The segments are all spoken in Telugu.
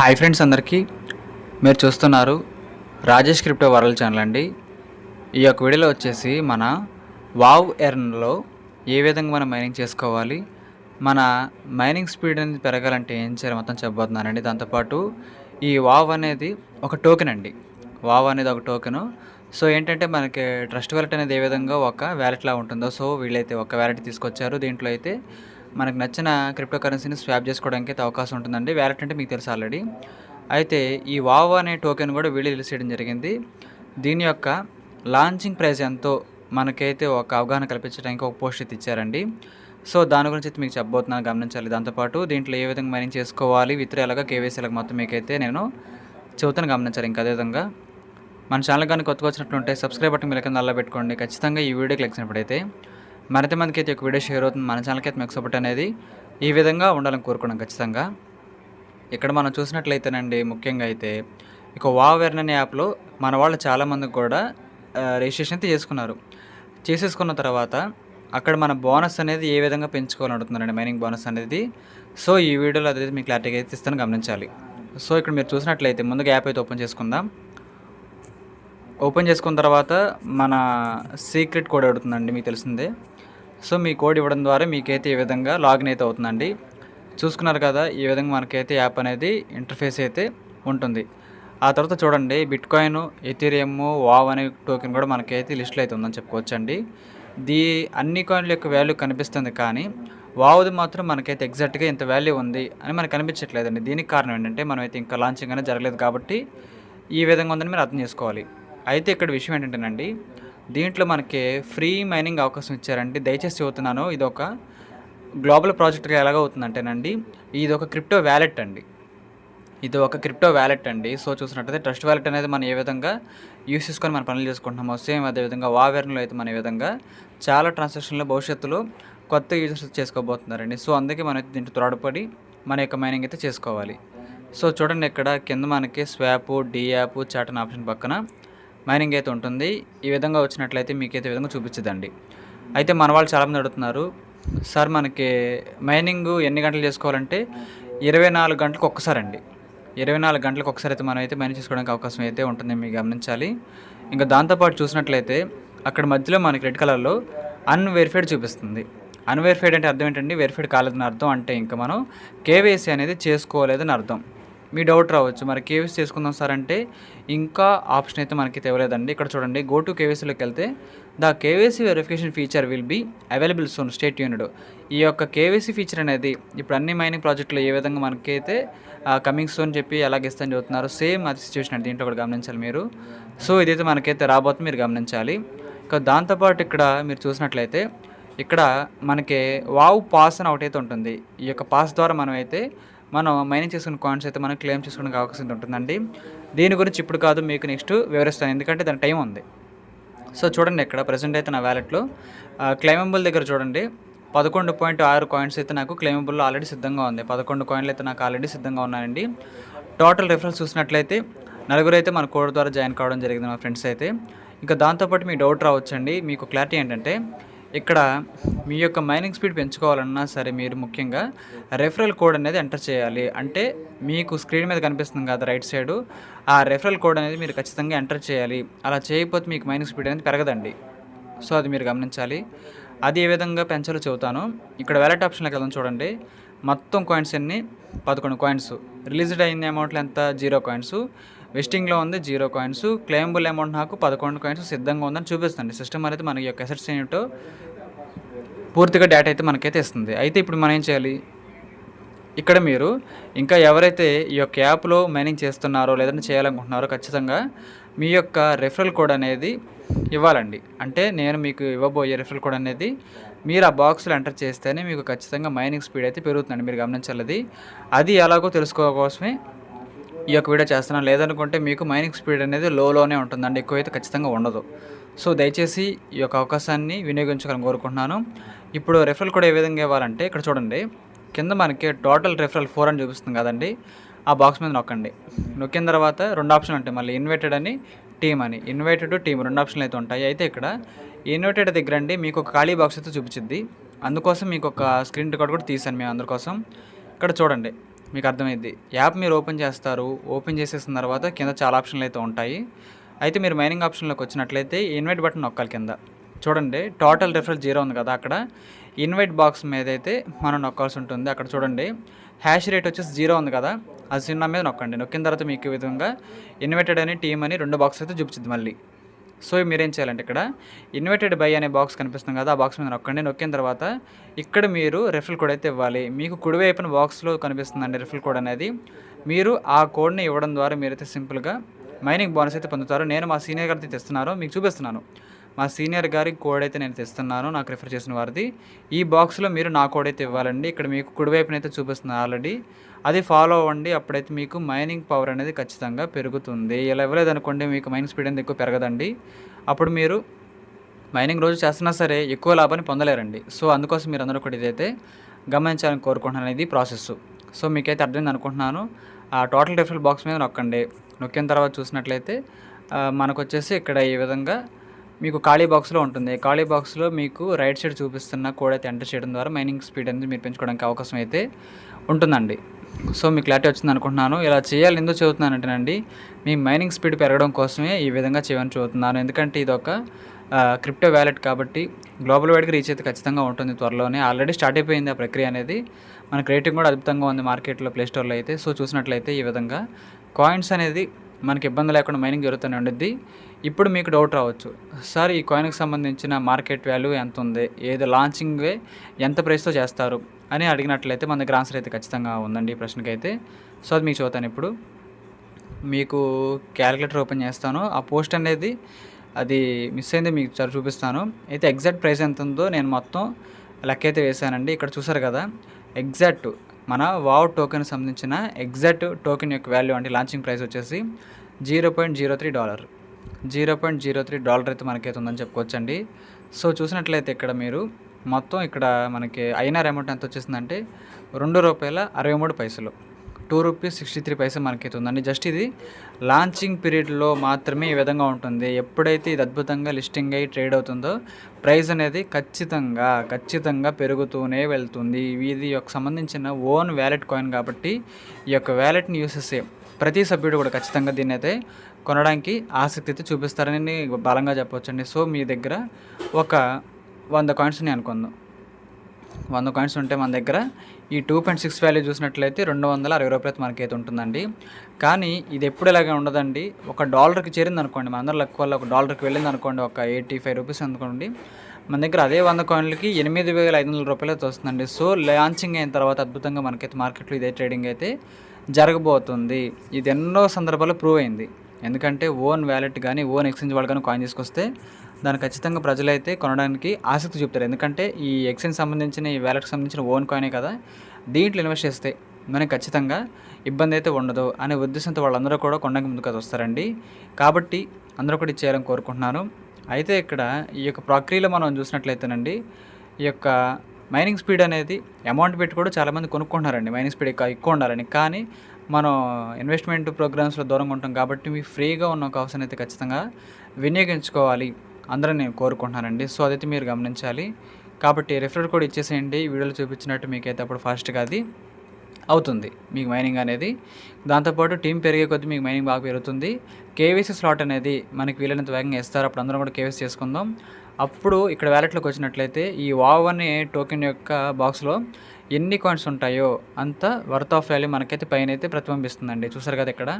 హాయ్ ఫ్రెండ్స్ అందరికీ. మీరు చూస్తున్నారు రాజేష్ క్రిప్టో వరల్డ్ ఛానల్ అండి. ఈ యొక్క వీడియోలో వచ్చేసి మన వావ్ ఎర్న్లో ఏ విధంగా మనం మైనింగ్ చేసుకోవాలి మన మైనింగ్ స్పీడ్ అనేది పెరగాలంటే ఏం చేయాలి మొత్తం చెప్పబోతున్నానండి. దాంతోపాటు ఈ వావ్ అనేది ఒక టోకెన్ అండి. వావ్ అనేది ఒక టోకెను సో ఏంటంటే మనకి ట్రస్ట్ వ్యాలెట్ అనేది ఏ విధంగా ఒక వ్యాలెట్లా ఉంటుందో సో వీళ్ళైతే ఒక వ్యాలెట్ తీసుకొచ్చారు. దీంట్లో అయితే మనకు నచ్చిన క్రిప్టో కరెన్సీని స్వాప్ చేసుకోవడానికి అయితే అవకాశం ఉంటుందండి. వ్యాలెట్ అంటే మీకు తెలుసు ఆల్రెడీ అయితే ఈ వావ్ అనే టోకెన్ కూడా వీళ్ళు రిలీజ్ చేయడం జరిగింది. దీని యొక్క లాంచింగ్ ప్రైస్ ఎంతో మనకైతే ఒక అవగాహన కల్పించడానికి ఒక పోస్ట్ అయితే ఇచ్చారండి. సో దాని గురించి అయితే మీకు చెప్పబోతున్నాను గమనించాలి. దాంతోపాటు దీంట్లో ఏ విధంగా మైనింగ్ చేసుకోవాలి విత్ర ఎలాగా కేవైసీలకు మొత్తం మీకైతే నేను చెబుతాను గమనించాలి. ఇంకా అదేవిధంగా మన ఛానల్ కానీ కొత్తగా వచ్చినట్లుంటే సబ్స్క్రైబ్ బటన్ మీద కింద అలా పెట్టుకోండి. ఖచ్చితంగా ఈ వీడియోకి లెక్స్ అయినప్పుడైతే మరింత మందికి అయితే ఒక వీడియో షేర్ అవుతుంది. మన ఛానల్కి అయితే మీకు సపోర్ట్ అనేది ఈ విధంగా ఉండాలని కోరుకున్నాం ఖచ్చితంగా. ఇక్కడ మనం చూసినట్లయితేనండి ముఖ్యంగా అయితే ఇక వావెర్న్ అనే యాప్లో మన వాళ్ళు చాలామందికి కూడా రిజిస్ట్రేషన్ అయితే చేసుకున్నారు. చేసేసుకున్న తర్వాత అక్కడ మన బోనస్ అనేది ఏ విధంగా పెంచుకోవాలని అడుగుతున్నారండి మైనింగ్ బోనస్ అనేది. సో ఈ వీడియోలో అదైతే మీకు క్లారిటీగా అయితే ఇస్తాను గమనించాలి. సో ఇక్కడ మీరు చూసినట్లయితే ముందుగా యాప్ అయితే ఓపెన్ చేసుకుందాం. ఓపెన్ చేసుకున్న తర్వాత మన సీక్రెట్ కోడ్ అడుగుతుందండి మీకు తెలిసిందే. సో మీ కోడ్ ఇవ్వడం ద్వారా మీకైతే ఈ విధంగా లాగిన్ అయితే అవుతుందండి. చూసుకున్నారు కదా ఈ విధంగా మనకైతే యాప్ అనేది ఇంటర్ఫేస్ అయితే ఉంటుంది. ఆ తర్వాత చూడండి బిట్కాయిన్ ఎథీరియము వావ్ అనే టోకెన్ కూడా మనకైతే లిస్ట్లో అయితే ఉందని చెప్పుకోవచ్చండి. దీ అన్ని కాయిన్ల యొక్క వాల్యూ కనిపిస్తుంది కానీ వావుది మాత్రం మనకైతే ఎగ్జాక్ట్గా ఇంత వాల్యూ ఉంది అని మనకు కనిపించట్లేదండి దీనికి కారణం ఏంటంటే మనమైతే ఇంకా లాంచింగ్ అనేది జరగలేదు కాబట్టి ఈ విధంగా ఉందని మీరు అర్థం చేసుకోవాలి. అయితే ఇక్కడ విషయం ఏంటంటేనండి దీంట్లో మనకి ఫ్రీ మైనింగ్ అవకాశం ఇచ్చారండి. దయచేసి చెబుతున్నాను ఇది ఒక గ్లోబల్ ప్రాజెక్ట్గా ఎలాగ అవుతుందంటేనండి ఇది ఒక క్రిప్టో వ్యాలెట్ అండి. ఇది ఒక క్రిప్టో వ్యాలెట్ అండి. సో చూసినట్టయితే ట్రస్ట్ వ్యాలెట్ అనేది మనం ఏ విధంగా యూస్ చేసుకొని మన పనులు చేసుకుంటున్నామో సేమ్ అదేవిధంగా వావెర్న్లో అయితే మన ఈ విధంగా చాలా ట్రాన్సాక్షన్లో భవిష్యత్తులో కొత్త యూజర్స్ చేసుకోబోతున్నారండి. సో అందుకే మనం అయితే దీంట్లో త్వరపడి మన యొక్క మైనింగ్ అయితే చేసుకోవాలి. సో చూడండి ఇక్కడ కింద మనకి స్వాప్ డి యాప్ చాట్ అనే ఆప్షన్ పక్కన మైనింగ్ అయితే ఉంటుంది. ఈ విధంగా వచ్చినట్లయితే మీకైతే ఈ విధంగా చూపించదండి. అయితే మన వాళ్ళు చాలామంది అడుగుతున్నారు సార్ మనకి మైనింగ్ ఎన్ని గంటలు చేసుకోవాలంటే ఇరవై నాలుగు గంటలకు ఒక్కసారి అండి ఇరవై నాలుగు గంటలకు ఒకసారి అయితే మనం అయితే మైనింగ్ చేసుకోవడానికి అవకాశం అయితే ఉంటుంది మీరు గమనించాలి. ఇంకా దాంతోపాటు చూసినట్లయితే అక్కడ మధ్యలో మనకి రెడ్ కలర్లో అన్వెరిఫైడ్ చూపిస్తుంది. అన్వెరిఫైడ్ అంటే అర్థం ఏంటండి? వెరిఫైడ్ కాలేదని అర్థం అంటే ఇంకా మనం కేవైసీ అనేది చేసుకోలేదని అర్థం. మీ డౌట్ రావచ్చు. మరి కేవైసీ చేసుకుందాం సార్ అంటే ఇంకా ఆప్షన్ అయితే మనకి తెవలేదండి. ఇక్కడ చూడండి గో టు కేవైసీలోకి వెళ్తే the KVC verification feature will be available soon state unit ఈ యొక్క కేవైసీ ఫీచర్ అనేది ఇప్పుడు అన్ని మైనింగ్ ప్రాజెక్టులు ఏ విధంగా మనకైతే కమింగ్ సోన్ చెప్పి ఎలాగ ఇస్తాను చెబుతున్నారు. సేమ్ అది సిచ్యువేషన్ అంటే దీంట్లో ఒకటి గమనించాలి మీరు. సో ఇదైతే మనకైతే రాబోతుంది మీరు గమనించాలి. ఇంకా దాంతోపాటు ఇక్కడ మీరు చూసినట్లయితే ఇక్కడ మనకి వావ్ పాస్ అని ఒకటైతే ఉంటుంది. ఈ యొక్క పాస్ ద్వారా మనం అయితే మనం మైనింగ్ చేసుకున్న కాయిన్స్ అయితే మనం క్లెయిమ్ చేసుకోవడానికి అవకాశం ఉంటుందండి. దీని గురించి ఇప్పుడు కాదు మీకు నెక్స్ట్ వివరిస్తాను. ఎందుకంటే దాని టైం ఉంది. సో చూడండి ఇక్కడ ప్రజెంట్ అయితే నా వ్యాలెట్లో క్లైమబుల్ దగ్గర చూడండి. పదకొండు పాయింట్ ఆరు కాయిన్స్ అయితే నాకు క్లెయిమబుల్లో ఆల్రెడీ సిద్ధంగా ఉంది. పదకొండు కాయిన్లు అయితే నాకు ఆల్రెడీ సిద్ధంగా ఉన్నాయండి. టోటల్ రిఫరెన్స్ చూసినట్లయితే నలుగురు అయితే మన కోడ్ ద్వారా జాయిన్ కావడం జరిగింది మా ఫ్రెండ్స్ అయితే. ఇంకా దాంతోపాటు మీ డౌట్ రావచ్చండి. మీకు క్లారిటీ ఏంటంటే ఇక్కడ మీ యొక్క మైనింగ్ స్పీడ్ పెంచుకోవాలన్నా సరే మీరు ముఖ్యంగా రెఫరల్ కోడ్ అనేది ఎంటర్ చేయాలి. అంటే మీకు స్క్రీన్ మీద కనిపిస్తుంది కదా రైట్ సైడు ఆ రెఫరల్ కోడ్ అనేది మీరు ఖచ్చితంగా ఎంటర్ చేయాలి. అలా చేయకపోతే మీకు మైనింగ్ స్పీడ్ అనేది పెరగదండి. సో అది మీరు గమనించాలి. అది ఏ విధంగా పెంచాలో చెబుతాను. ఇక్కడ వ్యాలెట్ ఆప్షన్లోకి వెళ్దాం చూడండి. మొత్తం కాయిన్స్ అన్ని పదకొండు కాయిన్స్ రిలీజ్డ్ అయిన అమౌంట్లు ఎంత? జీరో కాయిన్స్ వెస్టింగ్లో ఉంది జీరో కాయిన్స్ క్లెయిమబుల్ అమౌంట్ నాకు పదకొండు కాయిన్స్ సిద్ధంగా ఉందని చూపిస్తుంది. సిస్టమ్ అనేది మనకి యొక్క అసెట్స్ ఏమిటో పూర్తిగా డేటా అయితే మనకైతే ఇస్తుంది. అయితే ఇప్పుడు మనం ఏం చేయాలి? ఇక్కడ మీరు ఇంకా ఎవరైతే ఈ యొక్క యాప్లో మైనింగ్ చేస్తున్నారో లేదంటే చేయాలనుకుంటున్నారో ఖచ్చితంగా మీ యొక్క రెఫరల్ కోడ్ అనేది ఇవ్వాలండి. అంటే నేను మీకు ఇవ్వబోయే రెఫరల్ కోడ్ అనేది మీరు ఆ బాక్స్లో ఎంటర్ చేస్తేనే మీకు ఖచ్చితంగా మైనింగ్ స్పీడ్ అయితే పెరుగుతుందండి. మీరు గమనించాలి అది. ఎలాగో ఎలాగో తెలుసుకోకోసమే ఈ యొక్క వీడియో చేస్తున్నాను. లేదనుకుంటే మీకు మైనింగ్ స్పీడ్ అనేది లోలోనే ఉంటుందండి. ఎక్కువైతే ఖచ్చితంగా ఉండదు. సో దయచేసి ఈ యొక్క అవకాశాన్ని వినియోగించుకోవాలని కోరుకుంటున్నాను. ఇప్పుడు రెఫరల్ కూడా ఏ విధంగా ఇవ్వాలంటే ఇక్కడ చూడండి. కింద మనకి టోటల్ రెఫరల్ ఫోర్ అని చూపిస్తుంది కదండి. ఆ బాక్స్ మీద నొక్కండి. నొక్కిన తర్వాత రెండు ఆప్షన్లు ఉంటాయి. మళ్ళీ ఇన్వైటెడ్ అని టీమ్ అని. ఇన్వైటెడ్ టీమ్ రెండు ఆప్షన్లు అయితే ఉంటాయి. అయితే ఇక్కడ ఇన్వైటెడ్ దగ్గర అండి మీకు ఒక ఖాళీ బాక్స్ అయితే చూపించింది అందుకోసం మీకు ఒక స్క్రీన్ రికార్డ్ కూడా తీసాను మేము అందరికోసం ఇక్కడ చూడండి. మీకు అర్థమైంది. యాప్ మీరు ఓపెన్ చేస్తారు ఓపెన్ చేసేసిన తర్వాత కింద చాలా ఆప్షన్లు అయితే ఉంటాయి. అయితే మీరు మైనింగ్ ఆప్షన్లోకి వచ్చినట్లయితే ఇన్వైట్ బటన్ నొక్కాలి కింద. చూడండి టోటల్ రిఫరల్ జీరో ఉంది కదా అక్కడ. ఇన్వైట్ బాక్స్ మీద అయితే మనం నొక్కాల్సి ఉంటుంది. అక్కడ చూడండి హ్యాష్ రేట్ వచ్చేసి జీరో ఉంది కదా. అది సిన్న మీద నొక్కండి. నొక్కిన తర్వాత మీకు విధంగా ఇన్వైటెడ్ అని టీమ్ అని రెండు బాక్స్ అయితే చూపించింది మళ్ళీ. సో మీరేం చేయాలంటే ఇక్కడ ఇన్వైటెడ్ బై అనే బాక్స్ కనిపిస్తుంది కదా ఆ బాక్స్ మీద నొక్కండి. నొక్కిన తర్వాత ఇక్కడ మీరు రెఫిల్ కోడ్ అయితే ఇవ్వాలి. మీకు కుడివైపున బాక్స్లో కనిపిస్తుందండి రెఫిల్ కోడ్ అనేది. మీరు ఆ కోడ్ని ఇవ్వడం ద్వారా మీరైతే సింపుల్గా మైనింగ్ బోనస్ అయితే పొందుతారు. నేను మా సీనియర్ గారితో తెస్తున్నాను. మీకు చూపిస్తున్నాను. మా సీనియర్ గారి కోడ్ అయితే నేను తెస్తున్నాను నాకు రిఫర్ చేసిన వారిది. ఈ బాక్స్లో మీరు నా కోడ్ అయితే ఇవ్వాలండి. ఇక్కడ మీకు కుడివైపున అయితే చూపిస్తున్నాను ఆల్రెడీ అది ఫాలో అవ్వండి అప్పుడైతే మీకు మైనింగ్ పవర్ అనేది ఖచ్చితంగా పెరుగుతుంది. ఇలా ఇవ్వలేదు అనుకోండి మీకు మైనింగ్ స్పీడ్ అనేది ఎక్కువ పెరగదండి. అప్పుడు మీరు మైనింగ్ రోజు చేస్తున్నా సరే ఎక్కువ లాభాన్ని పొందలేరండి. సో అందుకోసం మీరు అందరూ కూడా ఇదైతే గమనించాలని కోరుకుంటున్నాను ఇది ప్రాసెస్ సో మీకైతే అర్థమైంది అనుకుంటున్నాను. ఆ టోటల్ రిఫరల్ బాక్స్ మీద నొక్కండి. నొక్కిన తర్వాత చూసినట్లయితే మనకు వచ్చేసి ఇక్కడ ఈ విధంగా మీకు ఖాళీ బాక్స్లో ఉంటుంది. ఖాళీ బాక్స్లో మీకు రైట్ సైడ్ చూపిస్తున్న కోడ్ అయితే ఎంటర్ చేయడం ద్వారా మైనింగ్ స్పీడ్ అనేది మీరు పెంచుకోవడానికి అవకాశం అయితే ఉంటుందండి. సో మీకు క్లారిటీ వచ్చింది అనుకుంటున్నాను. ఇలా చేయాలి ఎందుకు చదువుతున్నానంటేనండి మీ మైనింగ్ స్పీడ్ పెరగడం కోసమే ఈ విధంగా చేయమని చదువుతున్నాను ఎందుకంటే ఇది ఒక క్రిప్టో వ్యాలెట్ కాబట్టి గ్లోబల్ వైడ్గా రీచ్ అయితే ఖచ్చితంగా ఉంటుంది త్వరలోనే. ఆల్రెడీ స్టార్ట్ అయిపోయింది ఆ ప్రక్రియ అనేది. మనకు రేటింగ్ కూడా అద్భుతంగా ఉంది మార్కెట్లో ప్లే స్టోర్లో అయితే. సో చూసినట్లయితే ఈ విధంగా కాయిన్స్ అనేది మనకి ఇబ్బంది లేకుండా మైనింగ్ జరుగుతూనే ఉండిద్ది. ఇప్పుడు మీకు డౌట్ రావచ్చు. సార్ ఈ కాయిన్కి సంబంధించిన మార్కెట్ వాల్యూ ఎంత ఉంది ఏది లాంచింగ్ ఎంత ప్రైస్తో చేస్తారు? అని అడిగినట్లయితే మన దగ్గర ఆన్సర్ అయితే ఖచ్చితంగా ఉందండి ఈ ప్రశ్నకి అయితే సో అది మీకు చదువుతాను ఇప్పుడు. మీకు క్యాలిక్యులేటర్ ఓపెన్ చేస్తాను. ఆ పోస్ట్ అనేది అది మిస్ అయింది మీకు ఒకసారి చూపిస్తాను. అయితే ఎగ్జాక్ట్ ప్రైస్ ఎంత ఉందో నేను మొత్తం లెక్క అయితే వేసానండి ఇక్కడ చూసారు కదా? ఎగ్జాక్ట్ మన వావ్ టోకెన్ సంబంధించిన ఎగ్జాక్ట్ టోకెన్ యొక్క వాల్యూ అంటే లాంచింగ్ ప్రైస్ వచ్చేసి zero point zero three dollar. Zero point zero three dollar అయితే మనకైతే ఉందని చెప్పుకోవచ్చండి. సో చూసినట్లయితే ఇక్కడ మీరు మొత్తం ఇక్కడ మనకి ఐనార్ అమౌంట్ ఎంత వచ్చేసిందంటే రెండు రూపాయల అరవై మూడు పైసలు. Two rupees sixty three paisa మనకైతే ఉందండి. జస్ట్ ఇది లాంచింగ్ పీరియడ్లో మాత్రమే ఈ విధంగా ఉంటుంది. ఎప్పుడైతే ఇది అద్భుతంగా లిస్టింగ్ అయ్యి ట్రేడ్ అవుతుందో ప్రైస్ అనేది ఖచ్చితంగా ఖచ్చితంగా పెరుగుతూనే వెళ్తుంది. ఇది యొక్క సంబంధించిన ఓన్ వ్యాలెట్ కాయిన్ కాబట్టి ఈ యొక్క వ్యాలెట్ని యూస్ చేసే ప్రతి సభ్యుడు కూడా ఖచ్చితంగా దీన్ని అయితే కొనడానికి ఆసక్తి అయితే చూపిస్తారని బలంగా చెప్పవచ్చండి సో మీ దగ్గర ఒక వంద కాయిన్స్ని అనుకుందాం. వంద కాయిన్స్ ఉంటే మన దగ్గర ఈ టూ పాయింట్ సిక్స్ వాల్యూ చూసినట్లయితే రెండు వందల అరవై రూపాయలు మనకైతే ఉంటుందండి. కానీ ఇది ఎప్పుడు ఇలాగే ఉండదండి. ఒక డాలర్కి చేరింది అనుకోండి మన అందరూ లెక్క ఒక డాలర్కి వెళ్ళింది అనుకోండి ఒక ఎయిటీ ఫైవ్ రూపీస్ అనుకోండి మన దగ్గర అదే వంద కాయిన్లకి ఎనిమిది వేల ఐదు వందల రూపాయలు అయితే వస్తుందండి. సో లాంచింగ్ అయిన తర్వాత అద్భుతంగా మనకైతే మార్కెట్లో ఇదే ట్రేడింగ్ అయితే జరగబోతుంది. ఇది ఎన్నో సందర్భాల్లో ప్రూవ్ అయింది. ఎందుకంటే ఓన్ వ్యాలెట్ కానీ ఓన్ ఎక్స్చేంజ్ వాళ్ళు కానీ కాయిన్ తీసుకొస్తే దాన్ని ఖచ్చితంగా ప్రజలైతే కొనడానికి ఆసక్తి చూపుతారు. ఎందుకంటే ఈ ఎక్స్చేంజ్ సంబంధించిన ఈ వ్యాలెట్కి సంబంధించిన ఓన్ కాయినే కదా దీంట్లో ఇన్వెస్ట్ చేస్తే మనకి ఖచ్చితంగా ఇబ్బంది అయితే ఉండదు అనే ఉద్దేశంతో వాళ్ళందరూ కూడా కొండకి ముందుకు అది వస్తారండి. కాబట్టి అందరూ కూడా ఇది చేయాలని కోరుకుంటున్నాను. అయితే ఇక్కడ ఈ యొక్క ప్రక్రియలో మనం చూసినట్లయితేనండి ఈ యొక్క మైనింగ్ స్పీడ్ అనేది అమౌంట్ పెట్టి కూడా చాలామంది కొనుక్కుంటున్నారండి. మైనింగ్ స్పీడ్ ఎక్కువ ఎక్కువ ఉండాలని. కానీ మనం ఇన్వెస్ట్మెంట్ ప్రోగ్రామ్స్లో దూరంగా ఉంటాం కాబట్టి మీ ఫ్రీగా ఉన్న ఒక అవసరం అయితే ఖచ్చితంగా వినియోగించుకోవాలి. అందరూ నేను కోరుకుంటున్నానండి. సో అదైతే మీరు గమనించాలి. కాబట్టి రెఫరల్ కోడ్ ఇచ్చేసేయండి. ఈ వీడియోలో చూపించినట్టు మీకైతే అప్పుడు ఫాస్ట్గా అది అవుతుంది. మీకు మైనింగ్ అనేది. దాంతోపాటు టీం పెరిగే కొద్దీ మీకు మైనింగ్ బాగా పెరుగుతుంది. కేవీసీ స్లాట్ అనేది మనకి వీలైనంత వేగంగా ఇస్తారు. అప్పుడు అందరం కూడా కేవీసీ చేసుకుందాం. అప్పుడు ఇక్కడ వ్యాలెట్లోకి వచ్చినట్లయితే ఈ వావ్ అనే టోకెన్ యొక్క బాక్స్లో ఎన్ని కాయిన్స్ ఉంటాయో అంత వర్త్ ఆఫ్ వాల్యూ మనకైతే పైన అయితే ప్రతిబింబిస్తుందండి. చూసారు కదా ఇక్కడ?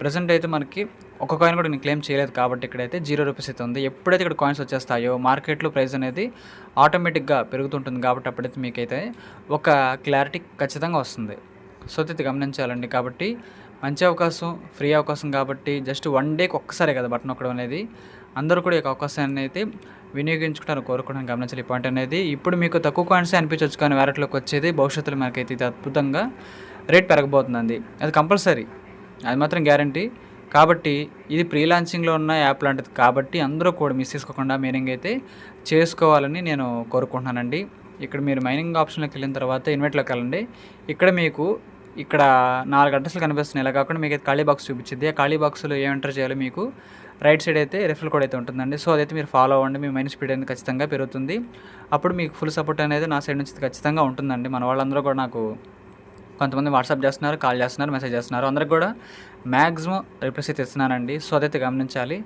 ప్రజెంట్ అయితే మనకి ఒక కాయిన్ కూడా నేను క్లెయిమ్ చేయలేదు కాబట్టి ఇక్కడైతే జీరో రూపీస్ అయితే ఉంది. ఎప్పుడైతే ఇక్కడ కాయిన్స్ వచ్చేస్తాయో మార్కెట్లో ప్రైస్ అనేది ఆటోమేటిక్గా పెరుగుతుంటుంది కాబట్టి అప్పుడైతే మీకైతే ఒక క్లారిటీ ఖచ్చితంగా వస్తుంది. సో అయితే ఇది గమనించాలండి కాబట్టి మంచి అవకాశం ఫ్రీ అవకాశం కాబట్టి జస్ట్ వన్ డేకి ఒక్కసారే కదా బటన్ ఒకడం అనేది. అందరూ కూడా ఈ యొక్క అవకాశాన్ని అయితే వినియోగించుకుంటారు కోరుకోవడం గమనించాలి. ఈ పాయింట్ అనేది ఇప్పుడు మీకు తక్కువ కాయిన్స్ అనిపించవచ్చు కానీ వ్యారెట్లోకి వచ్చేది భవిష్యత్తులో మనకైతే ఇది అద్భుతంగా రేట్ పెరగబోతుందండి. అది కంపల్సరీ. అది మాత్రం గ్యారంటీ. కాబట్టి ఇది ప్రీ లాంచింగ్లో ఉన్న యాప్ లాంటిది కాబట్టి అందరూ కూడా మిస్ చేసుకోకుండా మీనింగ్ అయితే చేసుకోవాలని నేను కోరుకుంటున్నానండి. ఇక్కడ మీరు మైనింగ్ ఆప్షన్లోకి వెళ్ళిన తర్వాత ఇన్వెట్లోకి వెళ్ళండి. ఇక్కడ మీకు ఇక్కడ నాలుగు అడ్రస్లు కనిపిస్తున్నాయి. ఇలా కాకుండా మీకు అయితే ఖాళీ బాక్స్ చూపించింది. ఆ ఖాళీ బాక్స్లో ఏం ఎంటర్ చేయాలో మీకు రైట్ సైడ్ అయితే రిఫిల్ కోడ్ అయితే ఉంటుందండి. సో అదైతే మీరు ఫాలో అవ్వండి. మీ మైండ్ స్పీడ్ అనేది ఖచ్చితంగా పెరుగుతుంది. అప్పుడు మీకు ఫుల్ సపోర్ట్ అనేది నా సైడ్ నుంచి ఖచ్చితంగా ఉంటుందండి. మన వాళ్ళందరూ కూడా నాకు కొంతమంది వాట్సాప్ చేస్తున్నారు కాల్ చేస్తున్నారు మెసేజ్ చేస్తున్నారు. అందరికి కూడా మ్యాక్సిమం రిప్లైస్ అయితే ఇస్తున్నానండి. సో అదైతే గమనించాలి.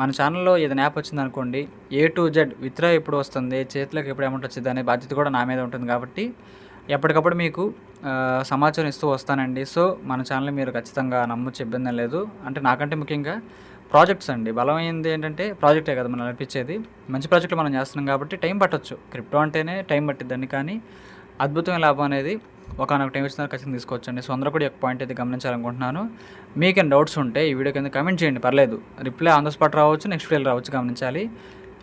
మన ఛానల్లో ఏదైనా యాప్ వచ్చింది అనుకోండి ఏ టు జెడ్ విత్డ్రా ఎప్పుడు వస్తుంది చేతిలోకి ఎప్పుడు అమౌంట్ వచ్చింది అనే బాధ్యత కూడా నా మీద ఉంటుంది కాబట్టి ఎప్పటికప్పుడు మీకు సమాచారం ఇస్తూ వస్తానండి. సో మన ఛానల్ మీరు ఖచ్చితంగా నమ్ము ఇబ్బంది లేదు. అంటే నాకంటే ముఖ్యంగా ప్రాజెక్ట్స్ అండి. బలమైంది ఏంటంటే ప్రాజెక్టే కదా మనం నడిపించేది. మంచి ప్రాజెక్టులు మనం చేస్తున్నాం కాబట్టి టైం పట్టొచ్చు. క్రిప్టో అంటేనే టైం పట్టిద్దండి. కానీ అద్భుతమైన లాభం అనేది ఒకనొక టైం వచ్చిన ఖచ్చితంగా తీసుకోవచ్చండి. సో అందరూ కూడా ఒక పాయింట్ అయితే గమనించాలనుకుంటున్నాను. మీకేం డౌట్స్ ఉంటే ఈ వీడియో కింద కమెంట్ చేయండి. పర్లేదు. రిప్లై ఆన్ ద స్పాట్ రావచ్చు నెక్స్ట్ వీడియో రావచ్చు గమనించాలి.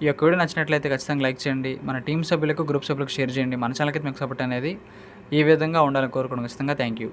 ఈ యొక్క వీడియో నచ్చినట్లయితే ఖచ్చితంగా లైక్ చేయండి. మన టీం సభ్యులకు గ్రూప్ సభ్యులకు షేర్ చేయండి. మన ఛానల్కి మీకు సపోర్ట్ అనేది ఈ విధంగా ఉండాలని కోరుకోవడం ఖచ్చితంగా థ్యాంక్ యూ.